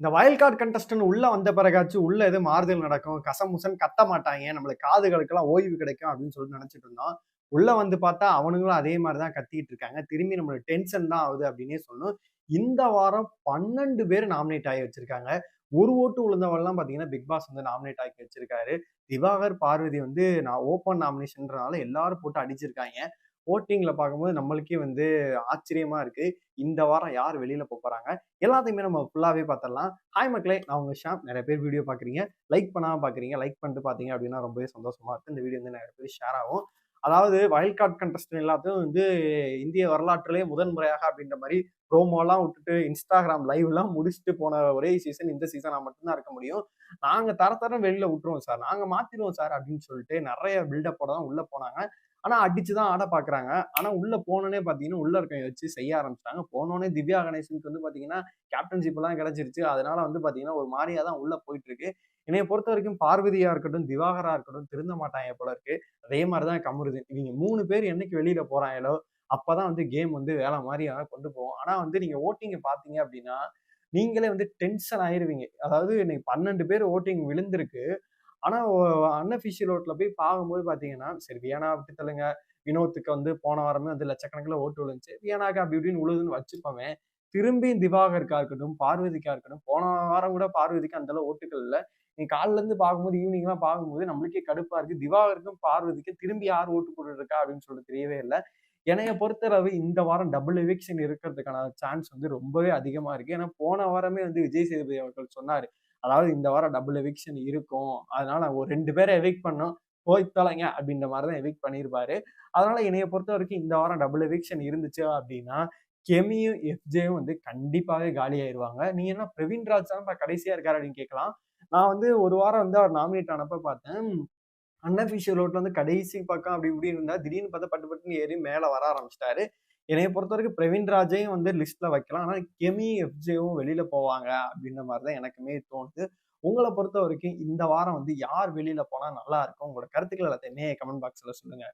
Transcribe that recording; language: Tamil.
இந்த வயல் கார்டு கண்டஸ்டன் உள்ள வந்த பிறகாச்சும் உள்ள எது மாறுதல் நடக்கும்? கசமுசன் கத்த மாட்டாங்க நம்மளுக்கு காதுகளுக்கெல்லாம் ஓய்வு கிடைக்கும் அப்படின்னு சொல்லிட்டு நினைச்சிட்டு இருந்தோம். உள்ள வந்து பார்த்தா அவனுங்களும் அதே மாதிரி தான் கத்திட்டு இருக்காங்க. திரும்பி நம்மளுக்கு டென்ஷன் தான் ஆகுது அப்படின்னே சொல்லணும். இந்த வாரம் பன்னெண்டு பேர் நாமினேட் ஆகி வச்சிருக்காங்க. ஒரு ஓட்டு விழுந்தவெல்லாம் பார்த்தீங்கன்னா பிக் பாஸ் வந்து நாமினேட் ஆகி வச்சிருக்காரு. திவாகர் பார்வதி வந்து நான் ஓப்பன் நாமினேஷன்றனால எல்லாரும் போட்டு அடிச்சிருக்காங்க. ஓட்டிங்கில் பார்க்கும்போது நம்மளுக்கே வந்து ஆச்சரியமாக இருக்குது இந்த வாரம் யார் வெளியில் போகிறாங்க எல்லாத்தையுமே நம்ம ஃபுல்லாகவே பார்த்துடலாம் ஹாய் மக்களே நான் உங்கள் ஷாம். நிறைய பேர் வீடியோ பார்க்குறீங்க லைக் பண்ணாம பார்க்குறீங்க லைக் பண்ணிட்டு பார்த்தீங்க அப்படின்னா ரொம்பவே சந்தோஷமாக இருக்குது இந்த வீடியோ வந்து நிறைய பேர் ஷேர் ஆகும். அதாவது வயல் கார்ட் கண்டஸ்டன் எல்லாத்தையும் வந்து இந்திய வரலாற்றிலே முதன் முறையாக அப்படின்ற மாதிரி ப்ரோமோலாம் விட்டுட்டு இன்ஸ்டாகிராம் லைவ்லாம் முடிச்சுட்டு போன ஒரே சீசன் இந்த சீசனாக மட்டும்தான் இருக்க முடியும். நாங்கள் தர தரம் வெளியில் விட்டுருவோம் சார். நாங்கள் மாற்றிடுவோம் சார் அப்படின்னு சொல்லிட்டு நிறைய பில்டப்போட தான் உள்ளே போனாங்க. ஆனால் அடிச்சு தான் ஆட பார்க்குறாங்க ஆனால் உள்ளே போனோன்னே பார்த்தீங்கன்னா உள்ள இருக்கையை வச்சு செய்ய ஆரம்பிச்சிட்டாங்க. போனோடனே திவ்யா கணேசனுக்கு வந்து பார்த்தீங்கன்னா கேப்டன்ஷிப்லாம் கிடச்சிருச்சு கிடைச்சிருச்சு. அதனால வந்து பார்த்தீங்கன்னா ஒரு மாதிரியாக தான் உள்ளே போயிட்டு இருக்கு என்னைய பொறுத்த வரைக்கும் பார்வதியா இருக்கட்டும் திவாகரா இருக்கட்டும் திருந்த மாட்டாங்க போல இருக்கு. அதே மாதிரிதான் கமருது. இவங்க மூணு பேர் என்னைக்கு வெளியில போறாங்களோ அப்பதான் வந்து கேம் வந்து வேலை மாதிரி கொண்டு போவோம் ஆனா வந்து நீங்க ஓட்டிங்க பாத்தீங்க அப்படின்னா நீங்களே வந்து டென்ஷன் ஆயிருவீங்க. அதாவது இன்னைக்கு பன்னெண்டு பேர் ஓட்டிங் விழுந்திருக்கு. ஆனால் அன்அஃபிஷியல் ஓட்டில் போய் பார்க்கும்போது பார்த்தீங்கன்னா சரி வியானா விட்டு தள்ளுங்க. வினோத்துக்கு வந்து போன வாரமே வந்து லட்சக்கணக்கில் ஓட்டு விழுந்துச்சு. வியானாக்கு அப்படி இப்படின்னு உழுதுன்னு வச்சுப்போமே திரும்பியும் திவாகருக்கா இருக்கட்டும் பார்வதிக்கா இருக்கட்டும் போன வாரம் கூட பார்வதிக்கு அந்த ஓட்டுகள் இல்லை. நீ காலிலேருந்து பார்க்கும்போது ஈவினிங்லாம் பார்க்கும்போது நம்மளுக்கே கடுப்பாக இருக்குது திவாகருக்கும் பார்வதிக்கும் திரும்பி யார் ஓட்டு போட்டுருக்கா அப்படின்னு சொல்லிட்டு தெரியவே இல்லை. என்னைய பொறுத்தளவு இந்த வாரம் டபுள் எவிக்ஷன் இருக்கிறதுக்கான சான்ஸ் வந்து ரொம்பவே அதிகமாக இருக்குது ஏன்னா போன வாரமே வந்து விஜய் சேதுபதி அவர்கள் சொன்னார் அதாவது இந்த வாரம் டபுள் எவிக்ஷன் இருக்கும். அதனால ஒரு ரெண்டு பேரை எவிக் பண்ணோம். போய் தொலைங்க அப்படின்ற மாதிரி தான் எவிக் பண்ணியிருப்பாரு அதனால என்னைய பொறுத்த வரைக்கும் இந்த வாரம் டபுள் எவிக்ஷன் இருந்துச்சு அப்படின்னா கெமியும் எஃப்ஜேயும் வந்து கண்டிப்பாகவே காலி ஆயிருவாங்க. நீ என்ன பிரவீன் ராஜ் தான் கடைசியாக இருக்காரு அப்படின்னு கேட்கலாம். நான் வந்து ஒரு வாரம் வந்து அவர் நாமினேட் ஆனப்ப பார்த்தேன். அன்அஃபிஷியல் ரோட்ல வந்து கடைசி பக்கம் அப்படி இப்படி இருந்தா திடீர்னு பார்த்தா பட்டு பட்டுன்னு ஏறி மேலே வர ஆரம்பிச்சிட்டாரு. என்னைய பொறுத்த வரைக்கும் பிரவீன் ராஜையும் வந்து லிஸ்ட்ல வைக்கலாம். ஆனால் கெமி எஃப்ஜேவும் வெளியில போவாங்க அப்படின்ற மாதிரி தான் எனக்குமே தோணுது. உங்களை பொறுத்த வரைக்கும் இந்த வாரம் வந்து யார் வெளியில போனா நல்லா இருக்கும்? உங்களோட கருத்துக்கள் எல்லாத்தையுமே கமெண்ட் பாக்ஸ்ல சொல்லுங்க.